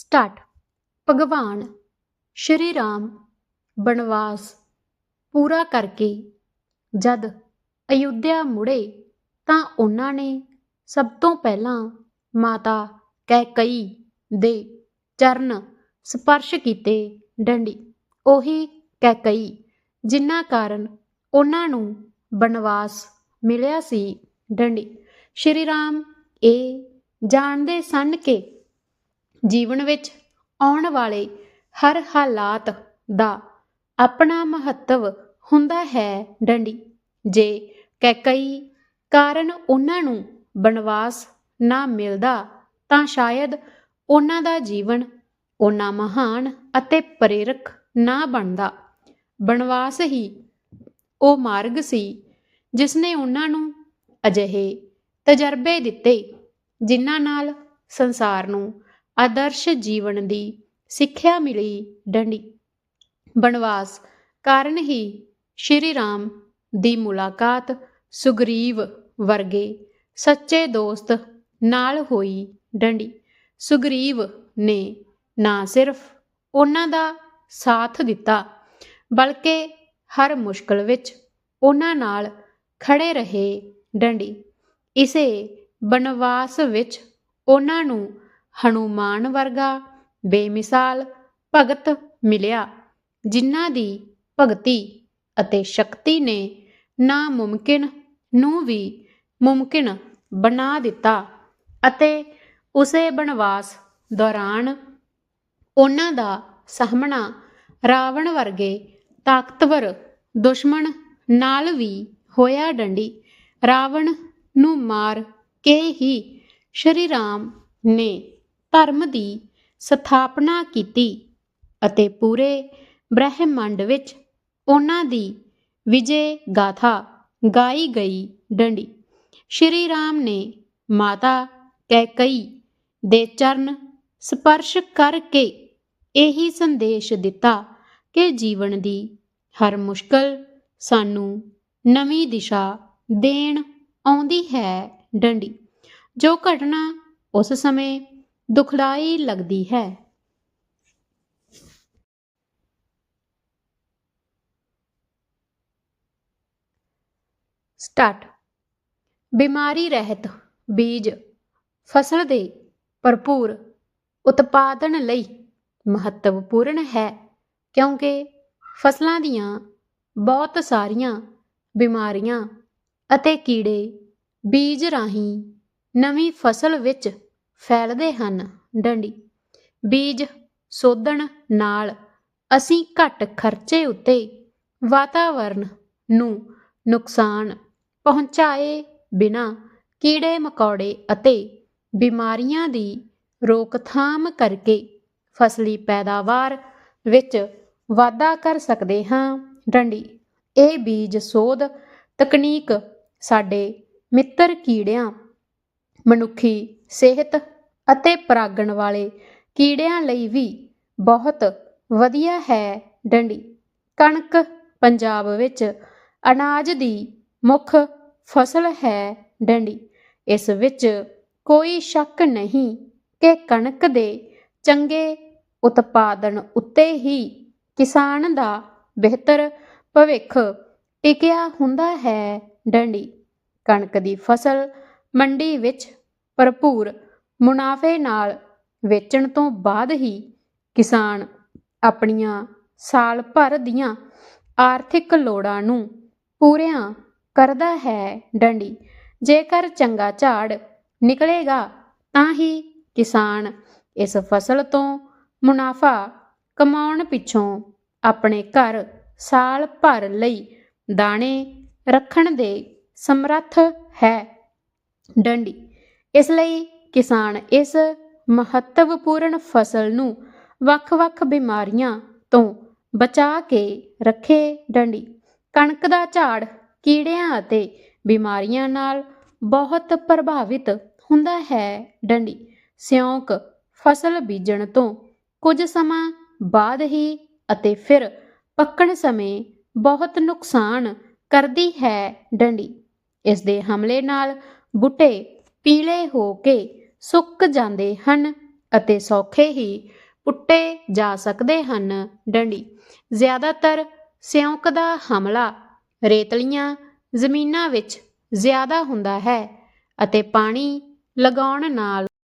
Start. ਭਗਵਾਨ ਸ਼੍ਰੀ ਰਾਮ ਬਨਵਾਸ ਪੂਰਾ ਕਰਕੇ ਜਦ ਅਯੁੱਧਿਆ ਮੁੜੇ ਤਾਂ ਉਹਨਾਂ ਨੇ ਸਭ ਤੋਂ ਪਹਿਲਾਂ ਮਾਤਾ ਕੈਕਈ ਦੇ ਚਰਨ ਸਪਰਸ਼ ਕੀਤੇ ਡੰਡੀ। ਉਹੀ ਕੈਕਈ ਜਿਨ੍ਹਾਂ ਕਾਰਨ ਉਹਨਾਂ ਨੂੰ ਬਨਵਾਸ ਮਿਲਿਆ ਸੀ ਡੰਡੀ। ਸ਼੍ਰੀ ਰਾਮ ਇਹ ਜਾਣਦੇ ਸਨ ਕਿ ਜੀਵਨ ਵਿੱਚ ਆਉਣ ਵਾਲੇ ਹਰ ਹਾਲਾਤ ਦਾ ਆਪਣਾ ਮਹੱਤਵ ਹੁੰਦਾ ਹੈ ਡੰਡੀ। ਜੇ ਕੈਕਈ ਕਾਰਨ ਉਹਨਾਂ ਨੂੰ ਬਨਵਾਸ ਨਾ ਮਿਲਦਾ, ਤਾਂ ਸ਼ਾਇਦ ਉਹਨਾਂ ਦਾ ਜੀਵਨ ਉਹਨਾਂ ਮਹਾਨ ਅਤੇ ਪ੍ਰੇਰਕ ਨਾ ਬਣਦਾ। ਬਨਵਾਸ ਹੀ ਉਹ ਮਾਰਗ ਸੀ ਜਿਸ ਨੇ ਉਹਨਾਂ ਨੂੰ ਅਜਿਹੇ ਤਜਰਬੇ ਦਿੱਤੇ, ਜਿਨ੍ਹਾਂ ਨਾਲ ਸੰਸਾਰ ਨੂੰ ਆਦਰਸ਼ ਜੀਵਨ ਦੀ ਸਿੱਖਿਆ ਮਿਲੀ ਡੰਡੀ। ਬਨਵਾਸ ਕਾਰਨ ਹੀ ਸ਼੍ਰੀ ਰਾਮ ਦੀ ਮੁਲਾਕਾਤ ਸੁਗਰੀਵ ਵਰਗੇ ਸੱਚੇ ਦੋਸਤ ਨਾਲ ਹੋਈ ਡੰਡੀ। ਸੁਗਰੀਵ ਨੇ ਨਾ ਸਿਰਫ ਉਹਨਾਂ ਦਾ ਸਾਥ ਦਿੱਤਾ, ਬਲਕਿ ਹਰ ਮੁਸ਼ਕਲ ਵਿੱਚ ਉਹਨਾਂ ਨਾਲ ਖੜੇ ਰਹੇ ਡੰਡੀ। ਇਸੇ ਬਨਵਾਸ ਵਿੱਚ ਉਹਨਾਂ ਨੂੰ ਹਨੂਮਾਨ ਵਰਗਾ ਬੇਮਿਸਾਲ ਭਗਤ ਮਿਲਿਆ, ਜਿਨ੍ਹਾਂ ਦੀ ਭਗਤੀ ਅਤੇ ਸ਼ਕਤੀ ਨੇ ਨਾਮੁਮਕਿਨ ਨੂੰ ਵੀ ਮੁਮਕਿਨ ਬਣਾ ਦਿੱਤਾ ਅਤੇ ਉਸੇ ਬਨਵਾਸ ਦੌਰਾਨ ਉਹਨਾਂ ਦਾ ਸਾਹਮਣਾ ਰਾਵਣ ਵਰਗੇ ਤਾਕਤਵਰ ਦੁਸ਼ਮਣ ਨਾਲ ਵੀ ਹੋਇਆ ਡੰਡੀ। ਰਾਵਣ ਨੂੰ ਮਾਰ ਕੇ ਹੀ ਸ਼੍ਰੀ ਰਾਮ ਨੇ ਧਰਮ ਦੀ ਸਥਾਪਨਾ ਕੀਤੀ ਅਤੇ ਪੂਰੇ ਬ੍ਰਹਿਮੰਡ ਵਿੱਚ ਉਹਨਾਂ ਦੀ ਵਿਜੇ ਗਾਥਾ ਗਾਈ ਗਈ ਡੰਡੀ। ਸ਼੍ਰੀ ਰਾਮ ਨੇ ਮਾਤਾ ਕੈਕਈ ਦੇ ਚਰਨ ਸਪਰਸ਼ ਕਰਕੇ ਇਹੀ ਸੰਦੇਸ਼ ਦਿੱਤਾ ਕਿ ਜੀਵਨ ਦੀ ਹਰ ਮੁਸ਼ਕਲ ਸਾਨੂੰ ਨਵੀਂ ਦਿਸ਼ਾ ਦੇਣ ਆਉਂਦੀ ਹੈ ਡੰਡੀ। ਜੋ ਘਟਨਾ ਉਸ ਸਮੇਂ ਦੁਖਦਾਈ ਲੱਗਦੀ ਹੈ। ਸਟਾਰਟ। ਬਿਮਾਰੀ ਰਹਿਤ ਬੀਜ ਫਸਲ ਦੇ ਭਰਪੂਰ ਉਤਪਾਦਨ ਲਈ ਮਹੱਤਵਪੂਰਨ ਹੈ, ਕਿਉਂਕਿ ਫਸਲਾਂ ਦੀਆਂ ਬਹੁਤ ਸਾਰੀਆਂ ਬਿਮਾਰੀਆਂ ਅਤੇ ਕੀੜੇ ਬੀਜ ਰਾਹੀਂ ਨਵੀਂ ਫਸਲ ਵਿੱਚ ਫੈਲਦੇ ਹਨ। ਡੰਡੀ, ਬੀਜ ਸੋਧਣ ਨਾਲ ਅਸੀਂ ਘੱਟ ਖਰਚੇ ਉੱਤੇ ਵਾਤਾਵਰਣ ਨੂੰ ਨੁਕਸਾਨ ਪਹੁੰਚਾਏ ਬਿਨਾ ਕੀੜੇ ਮਕੌੜੇ ਅਤੇ ਬਿਮਾਰੀਆਂ ਦੀ ਰੋਕਥਾਮ ਕਰਕੇ ਫਸਲੀ ਪੈਦਾਵਾਰ ਵਿੱਚ ਵਾਧਾ ਕਰ ਸਕਦੇ ਹਾਂ। ਡੰਡੀ, ਇਹ ਬੀਜ ਸੋਧ ਤਕਨੀਕ ਸਾਡੇ ਮਿੱਤਰ ਕੀੜਿਆਂ, ਮਨੁੱਖੀ ਸਿਹਤ ਅਤੇ ਪਰਾਗਣ ਵਾਲੇ ਕੀੜਿਆਂ ਲਈ ਵੀ ਬਹੁਤ ਵਧੀਆ ਹੈ ਡੰਡੀ। ਕਣਕ ਪੰਜਾਬ ਵਿੱਚ ਅਨਾਜ ਦੀ ਮੁੱਖ ਫਸਲ ਹੈ ਡੰਡੀ। ਇਸ ਵਿੱਚ ਕੋਈ ਸ਼ੱਕ ਨਹੀਂ ਕਿ ਕਣਕ ਦੇ ਚੰਗੇ ਉਤਪਾਦਨ ਉੱਤੇ ਹੀ ਕਿਸਾਨ ਦਾ ਬਿਹਤਰ ਭਵਿੱਖ ਟਿਕਿਆ ਹੁੰਦਾ ਹੈ ਡੰਡੀ। ਕਣਕ ਦੀ ਫਸਲ ਮੰਡੀ ਵਿੱਚ ਭਰਪੂਰ ਮੁਨਾਫੇ ਨਾਲ ਵੇਚਣ ਤੋਂ ਬਾਅਦ ਹੀ ਕਿਸਾਨ ਆਪਣੀਆਂ ਸਾਲ ਭਰ ਦੀਆਂ ਆਰਥਿਕ ਲੋੜਾਂ ਨੂੰ ਪੂਰੀਆਂ ਕਰਦਾ ਹੈ ਡੰਡੀ। ਜੇਕਰ ਚੰਗਾ ਝਾੜ ਨਿਕਲੇਗਾ, ਤਾਂ ਹੀ ਕਿਸਾਨ ਇਸ ਫਸਲ ਤੋਂ ਮੁਨਾਫਾ ਕਮਾਉਣ ਪਿੱਛੋਂ ਆਪਣੇ ਘਰ ਸਾਲ ਭਰ ਲਈ ਦਾਣੇ ਰੱਖਣ ਦੇ ਸਮਰੱਥ ਹੈ। ਡੰਡੀ ਇਸ ਲਈ ਕਿਸਾਨ ਇਸ ਮਹੱਤਵਪੂਰਨ ਫਸਲ ਨੂੰ ਵੱਖ-ਵੱਖ ਬਿਮਾਰੀਆਂ ਤੋਂ ਬਚਾ ਕੇ ਰੱਖੇ ਡੰਡੀ। ਕਣਕ ਦਾ ਝਾੜ ਕੀੜਿਆਂ ਅਤੇ ਬਿਮਾਰੀਆਂ ਨਾਲ ਬਹੁਤ ਪ੍ਰਭਾਵਿਤ ਹੁੰਦਾ ਹੈ ਡੰਡੀ। ਸਿਉਂਕ ਫਸਲ ਬੀਜਣ ਤੋਂ ਕੁਝ ਸਮਾਂ ਬਾਅਦ ਹੀ ਅਤੇ ਫਿਰ ਪੱਕਣ ਸਮੇਂ ਬਹੁਤ ਨੁਕਸਾਨ ਕਰਦੀ ਹੈ ਡੰਡੀ। ਇਸ ਦੇ ਹਮਲੇ ਨਾਲ ਬੂਟੇ ਪੀਲੇ ਹੋ ਕੇ ਸੁੱਕ ਜਾਂਦੇ ਹਨ ਅਤੇ ਸੌਖੇ ਹੀ ਪੁੱਟੇ ਜਾ ਸਕਦੇ ਹਨ ਡੰਡੀ। ਜ਼ਿਆਦਾਤਰ ਸਿਉਂਕ ਦਾ ਹਮਲਾ ਰੇਤਲੀਆਂ ਜ਼ਮੀਨਾਂ ਵਿੱਚ ਜ਼ਿਆਦਾ ਹੁੰਦਾ ਹੈ ਅਤੇ ਪਾਣੀ ਲਗਾਉਣ ਨਾਲ